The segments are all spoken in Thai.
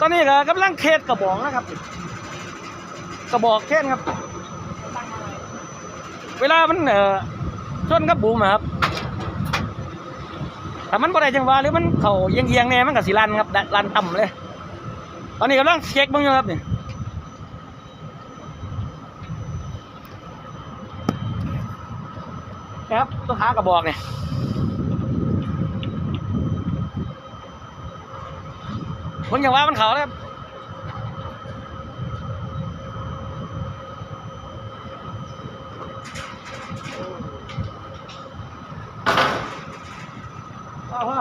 ตอนนี้ก็กำลังเคสกระบอกนะครับ กระบอกเช่นครับ เวลามันเอ่อชนกับบูมครับแต่มันบ่ได้จังหวะหรือมันเข่าเอียงๆแน่มันก็สิลันครับลันต่ำเลย ตอนนี้กำลังเช็คบ้างอยู่ครับนี่ครับตัวขากระบอกเนี่ย ผมอย่างว่ามันเขาเลยครับพ่อพ่อ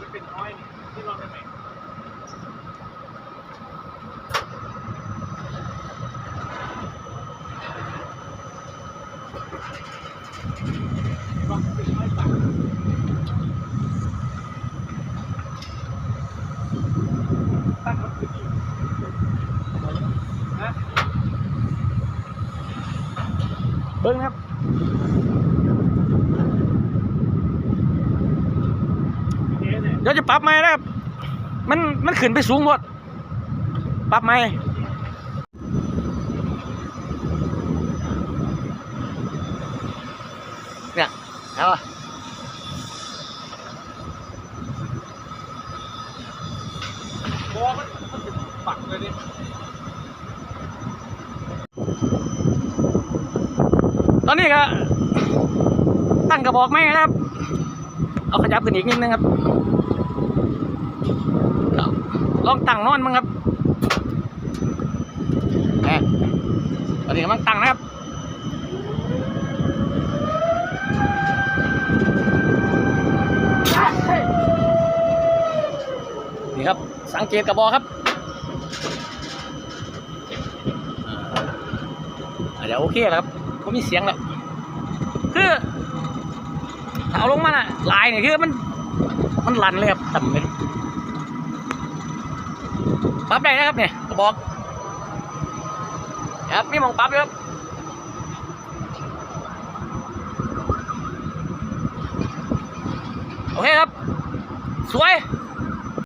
มันเป็นอ้อยที่ลองได้ไหมลองเป็นอ้อยตัก ตั้งมันคือดีนะเบิ้งครับเดี๋ยวจะปรับใหม่นะครับ มันมันขึ้นไปสูงหมดปรับใหม่เนี่ยเอาอะ บอมันมันเปักเลยดิตอนนี้ก็ตั้งกระบอกไหมนะครับ เอาขยับขึ้นอีกนิดนึงครับลองตั้งนอนมั้งครับแหมตอนนี้กำลังตั้งนะครับนี่ครับ สังเกตกระบอกครับ เดี๋ยวโอเคครับผมมีเสียงแล้วคือถ้าเอาลงมาน่ะลายเนี่ยคือมัน มันลันเลยครับต่ำเลยปรับได้นะครับเนี่ยกระบอกครับมีมองปรับด้วยครับโอเคครับ สวย